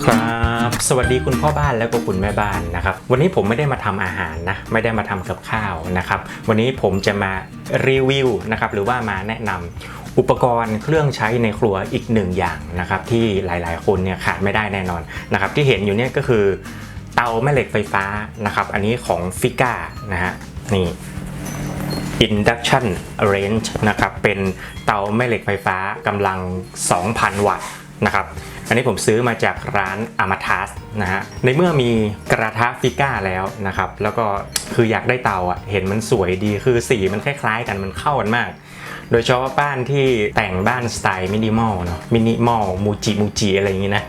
สวัสดีครับ สวัสดีคุณพ่อบ้านแล้วก็คุณแม่บ้านนะครับ วันนี้ผมไม่ได้มาทำอาหารนะ ไม่ได้มาทำกับข้าวนะครับ วันนี้ผมจะมารีวิวนะครับหรือว่ามาแนะนำอุปกรณ์เครื่องใช้ในครัวอีกหนึ่งอย่างนะครับที่หลายๆ คนเนี่ยขาดไม่ได้แน่นอนนะครับที่เห็นอยู่เนี่ยก็คือเตาแม่เหล็กไฟฟ้านะครับ อันนี้ของฟิก้านะฮะนี่ Induction Range นะครับเป็นเตาแม่เหล็กไฟฟ้ากำลัง 2,000 วัตต์นะครับ อันนี้ผมซื้อมาจากร้าน a m a t a s นะฮะ ในเมื่อมีกระทะฟิก้าแล้วนะครับ แล้วก็คืออยากได้เตาอะ เห็นมันสวยดีคือสีมันคล้ายๆกันมันเข้ากันมาก โดยเฉพาะบ้านที่แต่งบ้านสไตล์มินิมอลเนาะ มินิมอลมูจิมูจิอะไรอย่างงี้นะ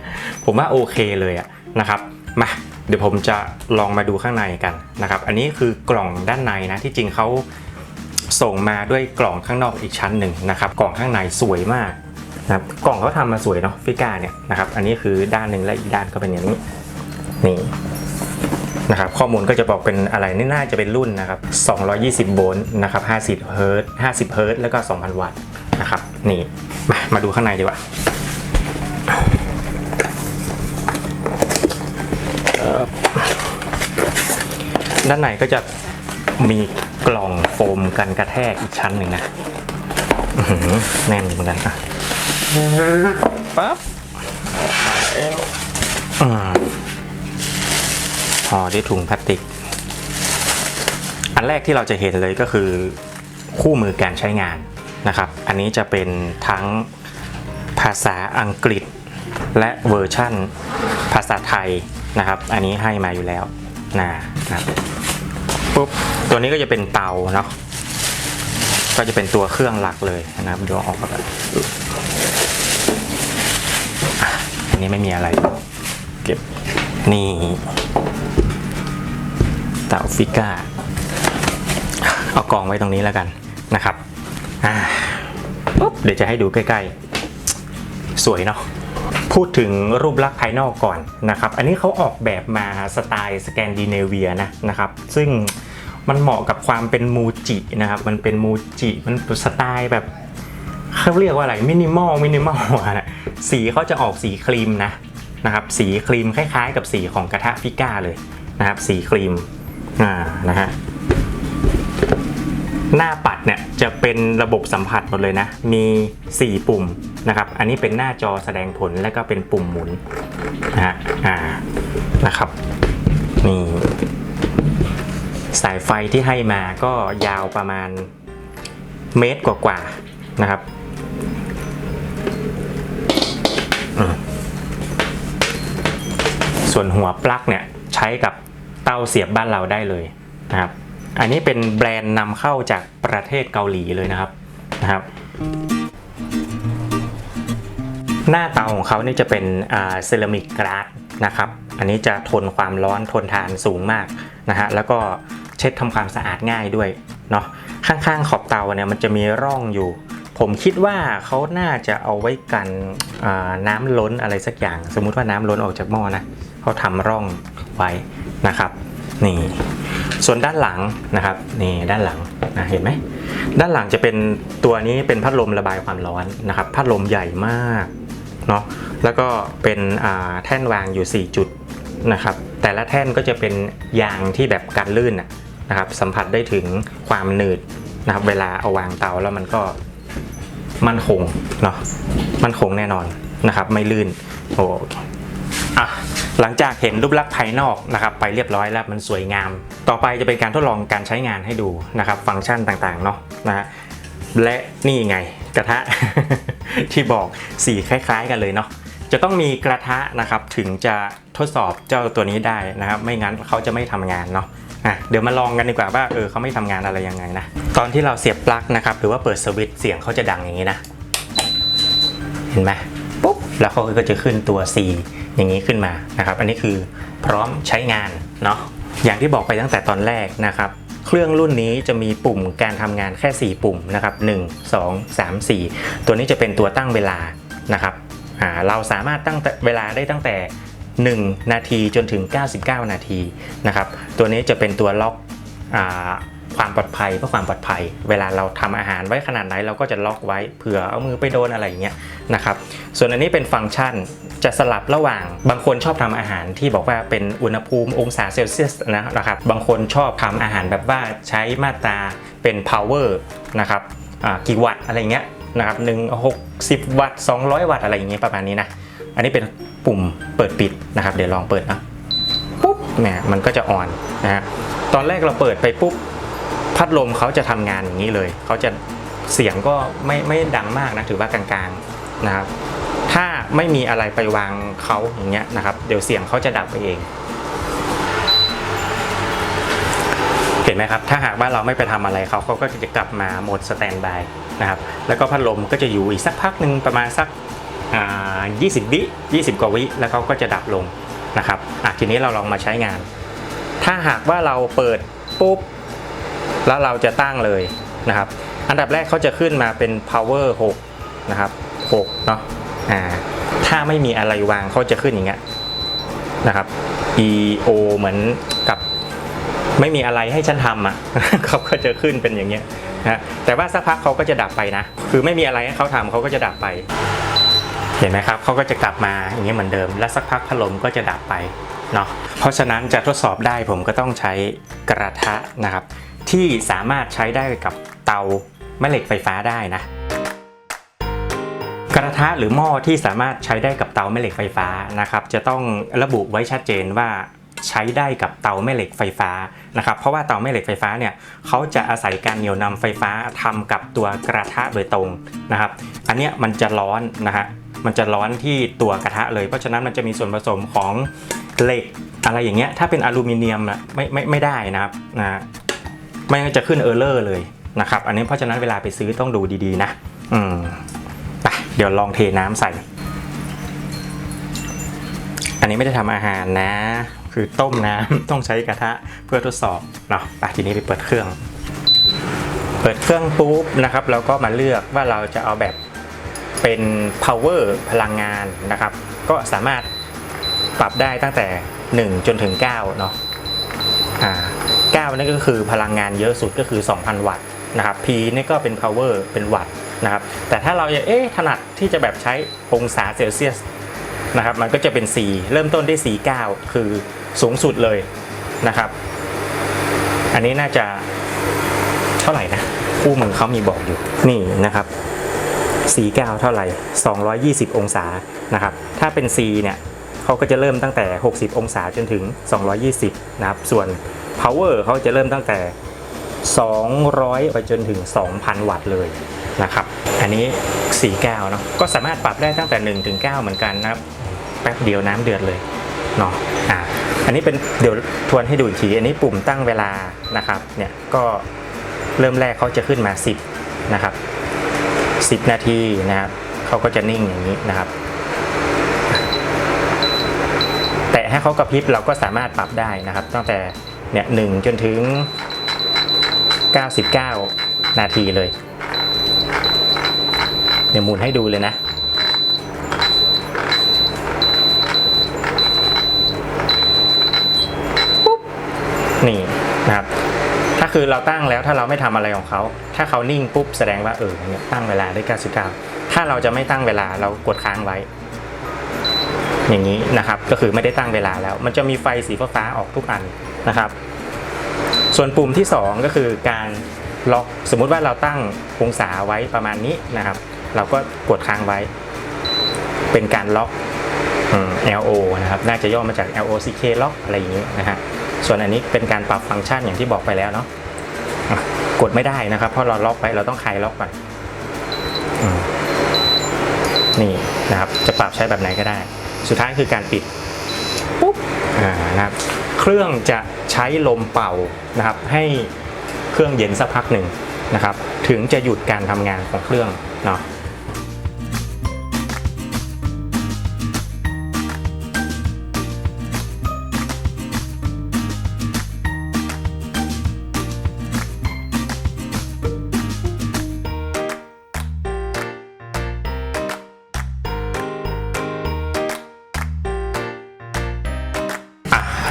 ผมว่าโอเคเลยอะนะครับ มาเดี๋ยวผมจะลองมาดูข้างในกันนะครับ อันนี้คือกล่องด้านในนะ ที่จริงเขาส่งมาด้วยกล่องข้างนอกอีกชั้นหนึ่งนะครับ กล่องข้างในสวยมาก นะครับกล่องเขาทำมาสวยเนาะฟิก้าเนี่ยนะครับอันนี้คือด้านหนึ่งและอีกด้านก็เป็นอย่างนี้นี่นะครับข้อมูลก็จะบอกเป็นอะไรนี่น่าจะเป็นรุ่นนะครับ 220 โวลต์นะครับ50เฮิร์ตซ์50เฮิร์ตซ์แล้วก็ 2,000 วัตต์นะครับนี่มามาดูข้างในดีกว่าด้านในก็จะมีกล่องโฟมกันกระแทกอีกชั้นหนึ่งนะแน่นเหมือนกันอะ ปั๊บอืมห่อด้วยถุงพลาสติก อันแรกที่เราจะเห็นเลยก็คือ คู่มือการใช้งานนะครับ อันนี้จะเป็นทั้งภาษาอังกฤษ และเวอร์ชั่นภาษาไทยนะครับ อันนี้ให้มาอยู่แล้วนะครับปุ๊บตัวนี้ก็จะเป็นเตาเนาะก็จะเป็นตัวเครื่องหลักเลยนะครับเดี๋ยวออกก่อนอะอั นี้ไม่มีอะไร เก็บนี่เต่าฟิก้า เอากองไว้ตรงนี้แล้วกันนะครับปุ๊บเดี๋ยวจะให้ดูใกล้ๆ สวยเนาะพูดถึงรูปลักษณ์ภายนอกก่อนนะครับ อันนี้เขาออกแบบมาสไตล์สแกนดิเนเวียนะนะครับ ซึ่งมันเหมาะกับความเป็นมูจินะครับ มันเป็นมูจิ มันสไตล์แบบ เขาเรียกว่าอะไรมินิมอลมินิมอลอะสีเขาจะออกสีครีมนะนะครับ สีครีมคล้ายๆ กับสีของกระทะฟิก้าเลยนะครับ สีครีมอ่านะฮะหน้าปัดเนี่ยจะเป็นระบบสัมผัสหมดเลยนะ มี 4 ปุ่มนะครับ อันนี้เป็นหน้าจอแสดงผลและก็เป็นปุ่มหมุนนะฮะอ่านะครับนี่สายไฟที่ให้มาก็ยาวประมาณเมตรกว่าๆนะครับ ส่วนหัวปลั๊กเนี่ยใช้กับเตาเสียบบ้านเราได้เลยนะครับ อันนี้เป็นแบรนด์นำเข้าจากประเทศเกาหลีเลยนะครับนะครับ หน้าเตาของเขานี่จะเป็นเซรามิกกราสนะครับ อันนี้จะทนความร้อนทนทานสูงมากนะฮะแล้วก็เช็ดทำความสะอาดง่ายด้วยเนาะข้างๆขอบเตาเนี่ยมันจะมีร่องอยู่ ผมคิดว่าเขาน่าจะเอาไว้กันน้ำล้นอะไรสักอย่าง สมมุติว่าน้ำล้นออกจากหม้อนะเขาทำร่องไว้นะครับนี่ส่วนด้านหลังนะครับนี่ด้านหลังนะเห็นไหมด้านหลังจะเป็นตัวนี้เป็นพัดลมระบายความร้อนนะครับ พัดลมใหญ่มากเนาะแล้วก็เป็นแท่นวางอยู่ 4 จุดนะครับ แต่ละแท่นก็จะเป็นยางที่แบบกันลื่นนะนะครับ สัมผัสได้ถึงความหนืดนะครับ เวลาเอาวางเตาแล้วมันก็ มั่นคงเนาะมั่นคงแน่นอนนะครับ ไม่ลื่นโอเคอะหลังจากเห็นรูปลักษณ์ภายนอกนะครับไปเรียบร้อยแล้วมันสวยงาม ต่อไปจะเป็นการทดลองการใช้งานให้ดูนะครับ ฟังก์ชันต่างๆเนาะนะฮะและนี่ไงกระทะที่บอกสีคล้ายๆ กันเลยเนาะจะต้องมีกระทะนะครับถึงจะทดสอบเจ้าตัวนี้ได้นะครับ ไม่งั้นเขาจะไม่ทำงานเนาะ อะเดี๋ยวมาลองกันดีกว่าว่าเออเขาไม่ทำงานอะไรยังไงนะตอนที่เราเสียบปลั๊กนะครับหรือว่าเปิดสวิตช์เสียงเขาจะดังอย่างนี้นะ เห็นไหมปุ๊บแล้วเขาก็จะขึ้นตัว C อย่างนี้ขึ้นมานะครับ อันนี้คือพร้อมใช้งานเนาะอย่างที่บอกไปตั้งแต่ตอนแรกนะครับเครื่องรุ่นนี้จะมีปุ่มการทำงานแค่ 4 ปุ่มนะครับ 1 2 3 4 ตัวนี้จะเป็นตัวตั้งเวลานะครับอ่าเราสามารถตั้งเวลาได้ตั้งแต่ 1 นาทีจนถึง 99 นาทีนะครับตัวนี้จะเป็นตัวล็อกอความปลอดภัยเพื่อความปลอดภัย เวลาเราทำอาหารไว้ขนาดไหนเราก็จะล็อกไว้เผื่อเอามือไปโดนอะไรอย่างเงี้ยนะครับส่วนอันนี้เป็นฟังก์ชันจะสลับระหว่างบางคนชอบทำอาหารที่บอกว่าเป็นอุณหภูมิองศาเซลเซียสนะนะครับบางคนชอบทำอาหารแบบว่าใช้มาตราเป็น power นะครับกี่วัตต์อะไรเงี้ย นะครับหนึ่งหกสิบวัตต์200วัตต์อะไรอย่างเงี้ยประมาณนี้นะ อันนี้เป็นปุ่มเปิดปิดนะครับ เดี๋ยวลองเปิดนะปุ๊บเนี่ยมันก็จะออนนะฮะตอนแรกเราเปิดไปปุ๊บพัดลมเขาจะทำงานอย่างนี้เลยเขาจะเสียงก็ไม่ไม่ดังมากนะถือว่ากลางๆนะครับ ถ้าไม่มีอะไรไปวางเขาอย่างเงี้ยนะครับ เดี๋ยวเสียงเขาจะดับไปเอง เห็นไหมครับ ถ้าหากว่าเราไม่ไปทำอะไรเขาเขาก็จะกลับมาโหมดสแตนบาย นะครับแล้วก็พัดลมก็จะอยู่อีกสักพักหนึ่งประมาณสักอ่า20 วิ20 กว่าวิ แล้วเขาก็จะดับลงนะครับอะทีนี้เราลองมาใช้งาน ถ้าหากว่าเราเปิดปุ๊บ แล้วเราจะตั้งเลยนะครับ อันดับแรกเขาจะขึ้นมาเป็น power 6 นะครับ 6 เนาะอ่าถ้าไม่มีอะไรวางเขาจะขึ้นอย่างเงี้ยนะครับ EO เหมือนกับไม่มีอะไรให้ฉันทำอะเขาก็จะขึ้นเป็นอย่างเงี้ย นะแต่ว่าสักพักเขาก็จะดับไปนะ คือไม่มีอะไรให้เขาทำเขาก็จะดับไป เห็นไหมครับเขาก็จะกลับมาอย่างเงี้ยเหมือนเดิม และสักพักพัดลมก็จะดับไปเนาะเพราะฉะนั้นจะทดสอบได้ผมก็ต้องใช้กระทะนะครับ ที่สามารถใช้ได้กับเตาแม่เหล็กไฟฟ้าได้นะกระทะหรือหม้อที่สามารถใช้ได้กับเตาแม่เหล็กไฟฟ้านะครับ จะต้องระบุไว้ชัดเจนว่า ใช้ได้กับเตาแม่เหล็กไฟฟ้านะครับเพราะว่าเตาแม่เหล็กไฟฟ้าเนี่ยเขาจะอาศัยการเหนี่ยวนำไฟฟ้าทำกับตัวกระทะโดยตรงนะครับ อันเนี้ยมันจะร้อนนะฮะมันจะร้อนที่ตัวกระทะเลย เพราะฉะนั้นมันจะมีส่วนผสมของเหล็กอะไรอย่างเงี้ยถ้าเป็นอลูมิเนียมนะไม่ไม่ไม่ได้นะครับนะไม่งั้นจะขึ้นเออร์เลอร์เลยนะครับอันนี้เพราะฉะนั้นเวลาไปซื้อต้องดูดีๆนะอืมไปเดี๋ยวลองเทน้ำใส่ อันนี้ไม่ได้ทำอาหารนะ คือต้มน้ำต้องใช้กระทะเพื่อทดสอบเนาะไปทีนี้ไปเปิดเครื่อง เปิดเครื่องปุ๊บนะครับแล้วก็มาเลือกว่าเราจะเอาแบบเป็น power พลังงานนะครับ ก็สามารถปรับได้ตั้งแต่ 1 จนถึง 9 เนาะอ่า9นี่นก็คือพลังงานเยอะสุดก็คือ 2,000 วัตต์นะครับ P นี่ก็เป็น power เป็นวัตต์นะครับ แต่ถ้าเราเอ๊ะถนัดที่จะแบบใช้องศาเซลเซียส นะครับมันก็จะเป็น4เริ่มต้นที่49 คือสูงสุดเลยนะครับ อันนี้น่าจะเท่าไหร่นะคู่มือเขามีบอกอยู่นี่นะครับ 49 เท่าไหร่ 220 องศานะครับ ถ้าเป็น C เนี่ยเขาก็จะเริ่มตั้งแต่ 60 องศาจนถึง 220 นะครับ ส่วน power เขาจะเริ่มตั้งแต่ 200 ไปจนถึง 2,000 วัตต์เลยนะครับ อันนี้ 49 เนาะ ก็สามารถปรับได้ตั้งแต่ 1 ถึง 9 เหมือนกันนะครับ แป๊บเดียวน้ำเดือดเลยเนาะอ่าอันนี้เป็นเดี๋ยวทวนให้ดูอีกที อันนี้ปุ่มตั้งเวลานะครับเนี่ยก็เริ่มแรกเขาจะขึ้นมา 10นะครับ10 นาทีนะครับเขาก็จะนิ่งอย่างนี้นะครับ แต่ให้เขากระพริบเราก็สามารถปรับได้นะครับ ตั้งแต่เนี่ยหนึ่งจนถึง 99 นาทีเลยเดี๋ยวหมุนให้ดูเลยนะ นี่นะครับ ถ้าคือเราตั้งแล้วถ้าเราไม่ทำอะไรของเขา ถ้าเขานิ่งปุ๊บแสดงว่าเออเนี่ยตั้งเวลาได้ 99 ถ้าเราจะไม่ตั้งเวลาเรากดค้างไว้ อย่างนี้นะครับ ก็คือไม่ได้ตั้งเวลาแล้ว มันจะมีไฟสีฟ้าออกทุกอันนะครับ ส่วนปุ่มที่ 2 ก็คือการล็อกสมมุติว่าเราตั้งองศาไว้ประมาณนี้นะครับ เราก็กดค้างไว้ เป็นการล็อก LO นะครับ น่าจะย่อมาจาก LOCK ล็อกอะไรอย่างนี้นะฮะ ส่วนอันนี้เป็นการปรับฟังก์ชันอย่างที่บอกไปแล้วเนาะะกดไม่ได้นะครับ เพราะเราล็อกไปเราต้องคลายล็อกก่อนอนี่นะครับจะปรับใช้แบบไหนก็ได้ สุดท้ายคือการปิดปุ๊บอ่านะครับเครื่องจะใช้ลมเป่านะครับ ให้เครื่องเย็นสักพักหนึ่งนะครับ ถึงจะหยุดการทำงานของเครื่องเนาะ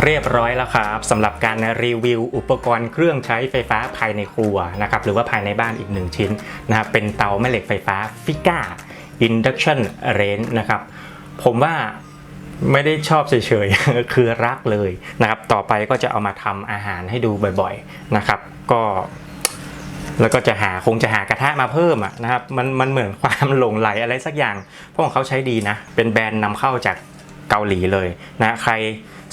เรียบร้อยแล้วครับสำหรับการรีวิวอุปกรณ์เครื่องใช้ไฟฟ้าภายในครัวนะครับหรือว่าภายในบ้านอีกหนึ่งชิ้นนะครับเป็นเตาแม่เหล็กไฟฟ้าฟิก้า Induction Range นะครับผมว่าไม่ได้ชอบเฉยๆ คือรักเลยนะครับ ต่อไปก็จะเอามาทำอาหารให้ดูบ่อยๆนะครับ ก็ แล้วก็จะหาคงจะหากระทะมาเพิ่มอะนะครับ มันมันเหมือนความหลงไหลอะไรสักอย่าง เพราะของเขาใช้ดีนะ เป็นแบรนด์นำเข้าจากเกาหลีเลยนะ ใคร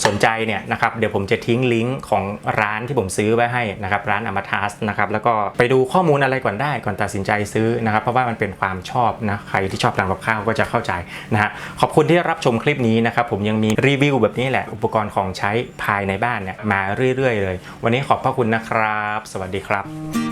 สนใจเนี่ยนะครับเดี๋ยวผมจะทิ้งลิงก์ของร้านที่ผมซื้อไว้ให้นะครับร้านอมทัสนะครับแล้วก็ไปดูข้อมูลอะไรก่อนได้ก่อนตัดสินใจซื้อนะครับ เพราะว่ามันเป็นความชอบนะใครที่ชอบทำกับข้าวก็จะเข้าใจนะฮะขอบคุณที่รับชมคลิปนี้นะครับผมยังมีรีวิวแบบนี้แหละอุปกรณ์ของใช้ภายในบ้านเนี่ยมาเรื่อยๆ เลย วันนี้ขอบพระคุณนะครับ สวัสดีครับ